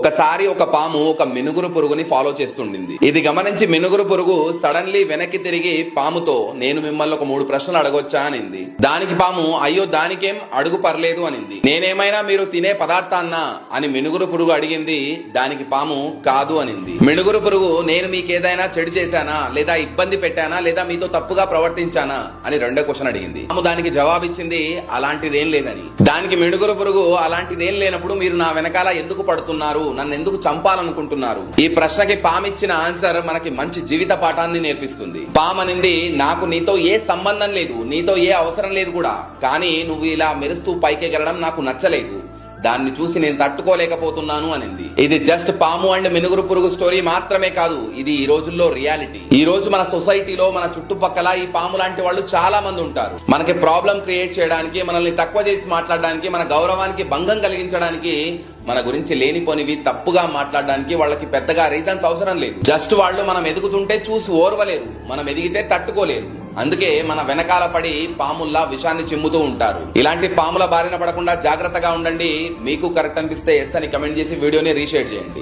ఒకసారి ఒక పాము ఒక మినుగురు పురుగుని ఫాలో చేస్తుండింది. ఇది గమనించి మినుగురు పురుగు సడన్లీ వెనక్కి తిరిగి పాముతో నేను మిమ్మల్ని ఒక మూడు ప్రశ్నలు అడగొచ్చా? అనింది. దానికి పాము అయ్యో దానికేం అడుగు పర్లేదు అనింది. నేనేమైనా మీరు తినే పదార్థాన్నా? అని మినుగురు పురుగు అడిగింది. దానికి పాము కాదు అనింది. మినుగురు పురుగు నేను మీకేదైనా చెడు చేశానా? లేదా ఇబ్బంది పెట్టానా? లేదా మీతో తప్పుగా ప్రవర్తించానా? అని రెండో క్వశ్చన్ అడిగింది. పాము దానికి జవాబిచ్చింది అలాంటిదేం లేదని. దానికి మినుగురు పురుగు అలాంటిదేం లేనప్పుడు మీరు నా వెనకాల ఎందుకు పడుతున్నారు? నన్ను ఎందుకు చంపాలనుకుంటున్నారు? ఈ ప్రశ్నకి పామిచ్చిన ఆన్సర్ మనకి మంచి జీవిత పాఠాన్ని నేర్పిస్తుంది. పామ్ అనేది నాకు నీతో ఏ సంబంధం లేదు నీతో ఏ అవసరం లేదు కూడా. కానీ నువ్వు ఇలా మెరుస్తూ పైకి నాకు నచ్చలేదు. దాన్ని చూసి నేను తట్టుకోలేకపోతున్నాను అనింది. ఇది జస్ట్ పాము అండ్ మినుగురు పురుగు స్టోరీ మాత్రమే కాదు ఇది ఈ రోజుల్లో రియాలిటీ. ఈ రోజు మన సొసైటీలో మన చుట్టుపక్కల ఈ పాము లాంటి వాళ్ళు చాలా మంది ఉంటారు. మనకి ప్రాబ్లం క్రియేట్ చేయడానికి మనల్ని తక్కువ చేసి మాట్లాడడానికి మన గౌరవానికి భంగం కలిగించడానికి మన గురించి లేనిపోనివి తప్పుగా మాట్లాడడానికి వాళ్ళకి పెద్దగా రీజన్స్ అవసరం లేదు. జస్ట్ వాళ్ళు మనం ఎదుగుతుంటే చూసి ఓర్వలేరు. మనం ఎదిగితే తట్టుకోలేరు. అందుకే మన వెనకాల పడి పాముల్లా విషాన్ని చిమ్ముతూ ఉంటారు. ఇలాంటి పాముల బారిన పడకుండా జాగ్రత్తగా ఉండండి. మీకు కరెక్ట్ అనిపిస్తే ఎస్ అని కమెంట్ చేసి వీడియోని రీషేర్ చేయండి.